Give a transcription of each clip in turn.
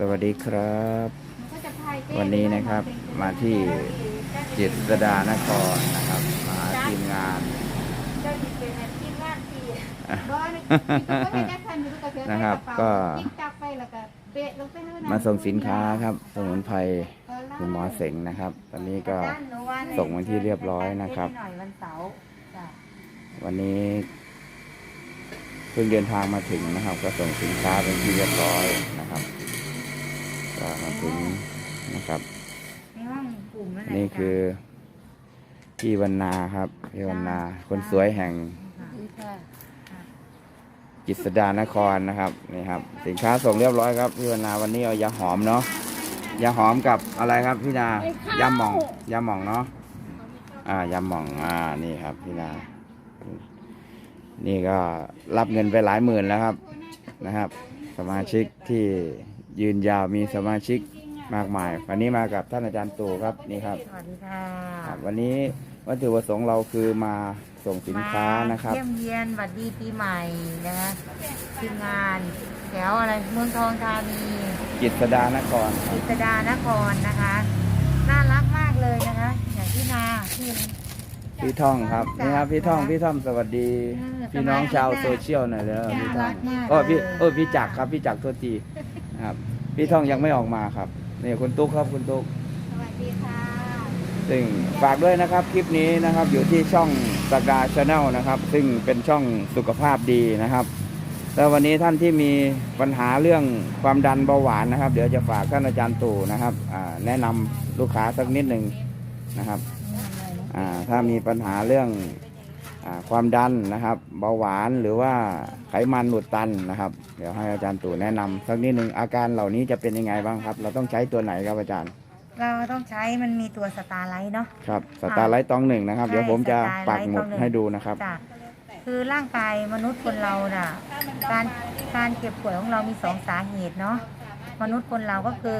สวัสดีครับ วันนี้นะครับมาที่จิตรดานครนะครับมาทีมงานนะครับก็มาส่งสินค้าครับสมุนไพรคุณหมอเสงนะครับ ตอนนี้ก็ส่งวันที่เรียบร้อยนะครับหน่อยวันเสาร์จ้ะวันนี้เพิ่งเดินทางมาถึงนะครับ ก็ส่งสินค้าเป็นที่เรียบร้อยนะครับ ก็มาถึงนะครับในห้องกลุ่มนั่นแหละนี่คือพี่วรรณาครับพี่วรรณาคนสวยแห่งจ้ะกิษดานครนะครับนี่ครับ สินค้าส่งเรียบร้อยครับพี่วรรณาวันนี้เอายาหอมเนาะยาหอมกับอะไรครับพี่นายาหม่องยาหม่องเนาะอ่ายาหม่องอ่านี่ครับพี่นา นี่ก็รับเงินไปหลายหมื่นแล้วครับนะครับ สมาชิกที่ ยืนยาวมีสมาชิกมากมาย วันนี้มากับท่านอาจารย์ตู่ครับนี่ครับสวัสดีค่ะครับวันนี้วัตถุประสงค์เราคือมาส่งสินค้านะครับมาเยี่ยมเยียนหวัดดีปีใหม่นะคะทีมงานแถวอะไรเมืองทองธานีกิษดานครกิษดานครนะคะ น่ารักมากเลยนะคะ อย่างที่นาที่พี่ท่องครับนี่ครับพี่ท่องพี่ท่อมสวัสดีเออพี่น้องสบายชาวนะโซเชียลหน่อยเด้อพี่ท่องน่ารักมากโอ้พี่เลยเออพี่จักรครับพี่จักรโทษทีนะ ครับ พี่ท่องยังไม่ออกมาครับนี่คุณตุ๊กครับคุณตุ๊กสวัสดีค่ะซึ่งฝากด้วยนะครับคลิปนี้นะครับอยู่ที่ช่องสกาชาแนลนะครับ ซึ่งเป็นช่องสุขภาพดีนะครับ แล้ววันนี้ท่านที่มีปัญหาเรื่องความดันเบาหวานนะครับ เดี๋ยวจะฝากท่านอาจารย์ตู่นะครับอ่าแนะนำลูกค้าสักนิดหนึ่งนะครับอ่าถ้ามีปัญหาเรื่องอา ความดันนะครับ เบาหวานหรือว่าไขมันหลุดตันนะครับ เดี๋ยวให้อาจารย์ตู่แนะนำสักนิดหนึ่งอาการเหล่านี้จะเป็นยังไงบ้างครับ เราต้องใช้ตัวไหนครับอาจารย์เราต้องใช้มันมีตัวสตาร์ไลท์เนาะ ครับสตาร์ไลท์ตองหนึ่งนะครับ ใช่เดี๋ยวผมจะสตาร์ไลท์ปักหมุดตองหนึ่ง ให้ดูนะครับ จ้ะคือร่างกายมนุษย์คนเราน่ะ การการเจ็บป่วยของเรามีสองสาเหตุเนาะ มนุษย์คนเราก็คือ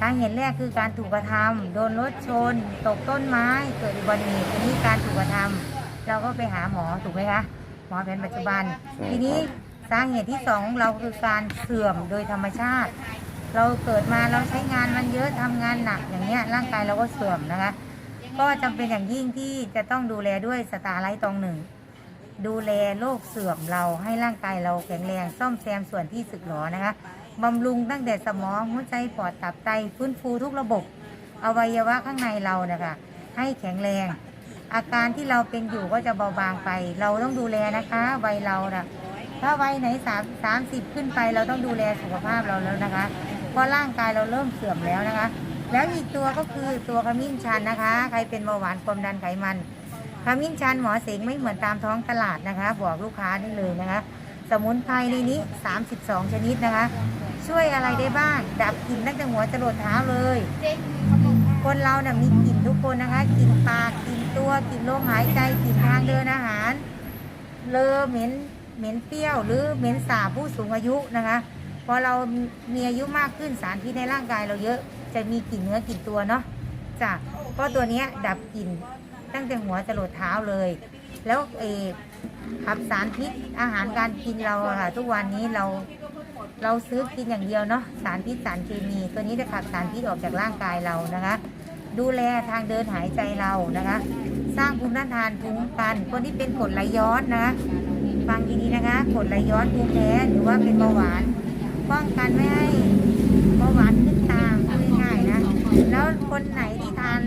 สาเหตุแรกคือการถูกกระทำโดนรถชน ตกต้นไม้ เกิดอุบัติเหตุทีนี้การถูกกระทำ เราก็ไปหาหมอถูกไหมคะหมอแผนปัจจุบันใช่ทีนี้สาเหตุที่สองของเราคือการเสื่อมโดยธรรมชาติ เราเกิดมาเราใช้งานมันเยอะทำงานหนักอย่างเงี้ยร่างกายเราก็เสื่อมนะคะ ก็จำเป็นอย่างยิ่งที่จะต้องดูแลด้วยสตาร์ไลท์ตองหนึ่ง ดูแลโรคเสื่อมเราให้ร่างกายเราแข็งแรงซ่อมแซมส่วนที่สึกหรอนะคะบำรุงตั้งแต่สมองหัวใจปอดตับไตฟื้นฟูทุกระบบ อวัยวะข้างในเรานะคะให้แข็งแรง อาการที่เราเป็นอยู่ก็จะเบาบางไป เราต้องดูแลนะคะวัยเรานะถ้าวัยไหนสามสามสิบขึ้นไป เราต้องดูแลสุขภาพเราแล้วนะคะ เพราะร่างกายเราเริ่มเสื่อมแล้วนะคะ แล้วอีกตัวก็คือตัวขมิ้นชันนะคะ ใครเป็นเบาหวานความดันไขมันขมิ้นชันหมอเสงไม่เหมือนตามท้องตลาดนะคะ บอกลูกค้าได้เลยนะคะ สมุนไพรในนี้ 32 ชนิดนะคะ ช่วยอะไรได้บ้าง ดับกลิ่นตั้งแต่หัวจรดเท้าเลย คนเราน่ะมีกลิ่นทุกคนนะคะ กลิ่นปากกลิ่น ตัวกลิ่นลมหายใจกลิ่นทางเดินอาหาร เลอเหม็นเหม็นเปรี้ยว หรือเหม็นสาบผู้สูงอายุนะคะพอเรามีอายุมากขึ้นสารพิษในร่างกายเราเยอะจะมีกลิ่นเนื้อกลิ่นตัวเนาะจ้ะก็ตัวนี้ดับกลิ่นตั้งแต่หัวจรดเท้าเลย แล้วเอขับสารพิษอาหารการกินเราค่ะทุกวันนี้เราเราซื้อกินอย่างเดียวเนาะสารพิษสารเคมี ตัวนี้จะขับสารพิษออกจากร่างกายเรานะคะ ดูแลทางเดินหายใจเรานะคะ สร้างภูมิต้านทานภูมิคุ้มกันคนที่เป็นกรดไหลย้อนนะคะฟังดีๆนะคะกรดไหลย้อนภูมิแพ้หรือว่าเป็นเบาหวานป้องกันไม่ให้เบาหวานขึ้นตามพูดง่ายๆนะแล้วคนไหนที่ทาน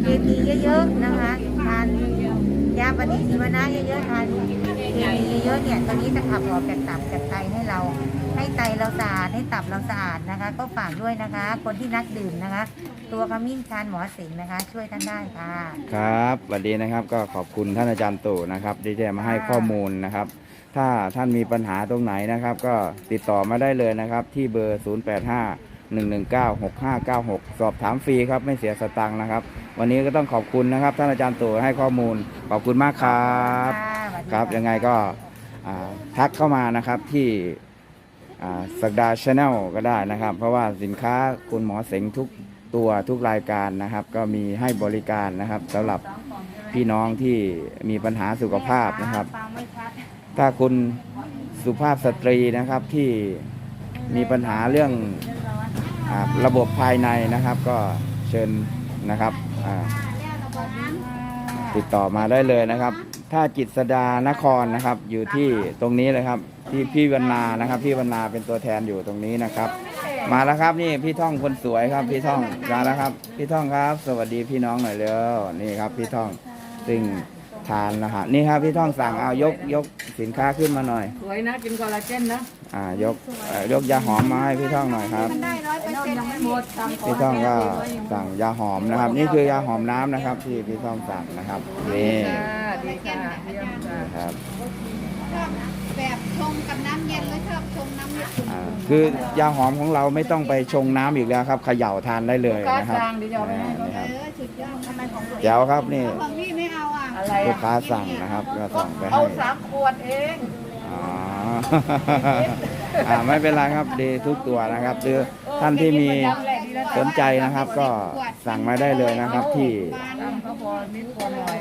เคมีเยอะๆนะคะทาน ยาปฏิชีวนะเยอะๆทานเคมีเยอะๆเนี่ยตัวนี้จะขับออกจากตับจากไตให้เรา ให้ไตเราสะอาดให้ตับเราสะอาดนะคะ ก็ฝากด้วยนะคะ คนที่นักดื่มนะคะ ตัวขมิ้นชันหมอสิงห์นะคะ ช่วยท่านได้ค่ะครับสวัสดีนะครับก็ขอบคุณท่านอาจารย์ตู่นะครับที่จะมาให้ข้อมูลนะครับ ถ้าท่านมีปัญหาตรงไหนนะครับ ก็ติดต่อมาได้เลยนะครับ ที่เบอร์ 085 119 6596 สอบถามฟรีครับไม่เสียสตังค์นะครับ วันนี้ก็ต้องขอบคุณนะครับ ท่านอาจารย์ตู่ให้ข้อมูลขอบคุณมากครับค่ะสวัสดีครับค่ะยังไงก็อ่าทักเข้ามานะครับที่สักดาชาแนลก็ได้นะครับ เพราะว่าสินค้าคุณหมอเสงทุกตัวทุกรายการนะครับ ก็มีให้บริการนะครับสำหรับพี่น้องที่มีปัญหาสุขภาพนะครับฟังไม่ชัดถ้าคุณสุภาพสตรีนะครับที่มีปัญหาเรื่อง อาระบบภายในนะครับก็เชิญนะครับติดต่อมาได้เลยนะครับ ถ้าจิตสดานครนะครับ อยู่ที่ตรงนี้เลยครับที่พี่วรรณานะครับพี่วรรณาเป็นตัวแทนอยู่ตรงนี้นะครับ มาแล้วครับนี่พี่ท่องคนสวยครับ พี่ท่องมาแล้วครับ พี่ท่องครับ สวัสดีพี่น้องหน่อยเร็วนี่ครับ พี่ท่องซึ่งทานนะฮะนี่ครับพี่ท่องสั่งเอายกยกสินค้าขึ้นมาหน่อย สวยนะกินคอลลาเจนนะ อ่ายกเอ่อยกยาหอมมาให้พี่ท่องหน่อยครับไอ้นอนยังไม่หมดสั่งขพี่ท่องก็สั่งยาหอมนะครับ นี่คือยาหอมน้ำนะครับ ที่พี่ท่องสั่งนะครับนี่ค่ะดีค่ะเยี่ยมค่ะครับชอบแบบชงกับน้ำเย็นหรือชอบชงน้ำเย็นอ่าคือยาหอมของเราไม่ต้องไปชงน้ำอีกแล้วครับเขย่าทานได้เลยก็นะครับ สั่งเดี๋ยวจะเอาไปให้นี่เขาครับเออสุดยอดทำไมของตัวเองแจ๋วครับนี่ของพี่ไม่เอาอะอะไรลูอะกค้าสั่งนะครับก็สั่งไปเอาให้สามขวดเอง อ๋อ อ่าไม่เป็นไรครับดีทุกตัวนะครับหรือท่านที่มีสนใจนะครับ ก็สั่งมาได้เลยนะครับ ที่ตามเขาพอนิดพอหน่อย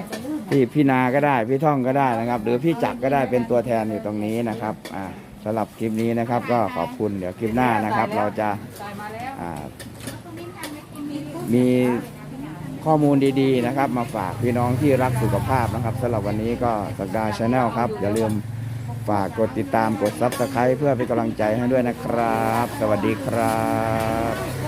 ที่พี่นาก็ได้พี่ท่องก็ได้นะครับ หรือพี่จักรก็ได้เป็นตัวแทนอยู่ตรงนี้นะครับอ่าสำหรับคลิปนี้นะครับ ก็ขอบคุณเดี๋ยวคลิปหน้านะครับ เราจะอ่ามีข้อมูลดีๆนะครับ มาฝากพี่น้องที่รักสุขภาพนะครับสำหรับวันนี้ก็สักดาชาแนลครับอย่าลืม ฝากกดติดตามกดซับสไครต์เพื่อเป็นกำลังใจให้ด้วยนะครับ สวัสดีครับ